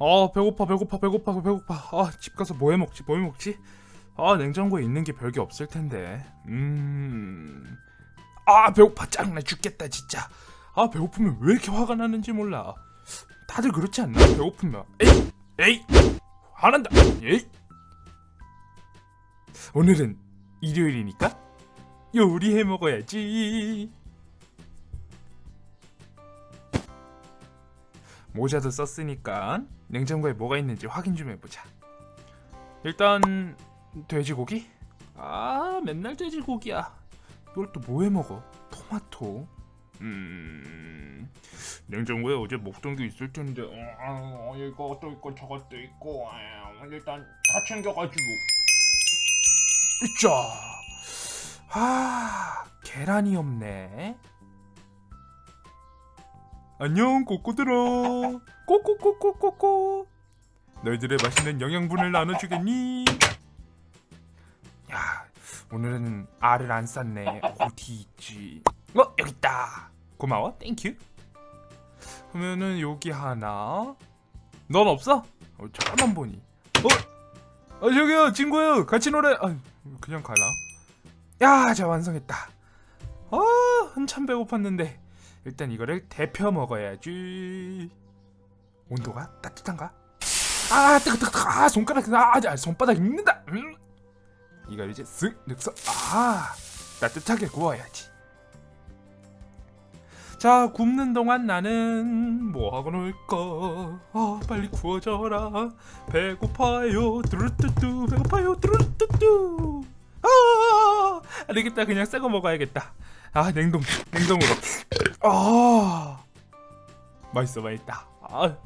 아 배고파 배고파 배고파 배고파. 아 집 가서 뭐 해 먹지? 뭐 해 먹지? 아 냉장고에 있는 게 별게 없을 텐데. 음아 배고파. 짱나 죽겠다 진짜. 아 배고프면 왜 이렇게 화가 나는지 몰라. 다들 그렇지 않나? 배고프면. 에이 에이 화난다! 에이 오늘은 일요일이니까 요리해 먹어야지 모자도 썼으니까 냉장고에 뭐가 있는지 확인 좀 해보자. 일단 돼지고기? 아 맨날 돼지고기야. 이걸 또 뭐 해 먹어? 토마토. 음 냉장고에 어제 먹던 게 있을 텐데 어, 이것도 있고 저것도 있고 아, 일단 다 챙겨가지고 으쌰 아 계란이 없네 안녕 꼬꼬들아. 꼬꼬꼬꼬꼬꼬. 너희들의 맛있는 영양분을 나눠주겠니? 야 오늘은 알을 안 쌌네. 어디 있지? 어 여기 있다. 고마워. 땡큐 그러면은 여기 하나. 넌 없어? 어, 잠깐만 보니. 어? 아 저기요 친구요. 같이 노래 아 그냥 가나? 야자 완성했다. 아 한참 배고팠는데 일단 이거를 데펴 먹어야지. 온도가 따뜻한가? 아 뜨거 뜨거 아 손가락 아, 아 손바닥 익는다. 음. 이걸 이제 쓱 늑서 아 따뜻하게 구워야지. 자 굽는 동안 나는 뭐 하고 놀까? 아 빨리 구워져라. 배고파요. 뚜루뚜뚜 배고파요. 뚜루뚜뚜. 아 알겠다 그냥 새거 먹어야겠다. 아 냉동 냉동으로. 아. 맛있어 맛있다. 아,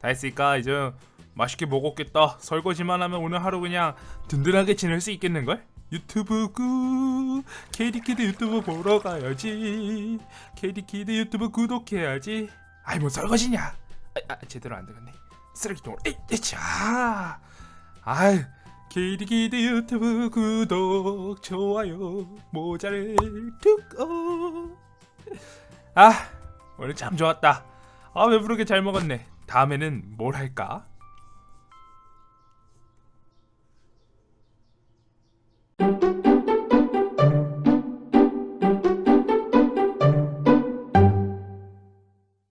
다 했으니까 이제 맛있게 먹었겠다. 설거지만 하면 오늘 하루 그냥 든든하게 지낼 수 있겠는걸? 유튜브 구. KD키드 유튜브 보러 가야지. KD키드 유튜브 구독해야지. 아이 뭐 설거지냐. 아, 아, 제대로 안 되겠네. 쓰레기통으로. 에이 에이차. 아이 KD키드 유튜브 구독 좋아요 모자를 툭 어 아 오늘 참 좋았다. 아 배부르게 잘 먹었네. 다음에는 뭘 할까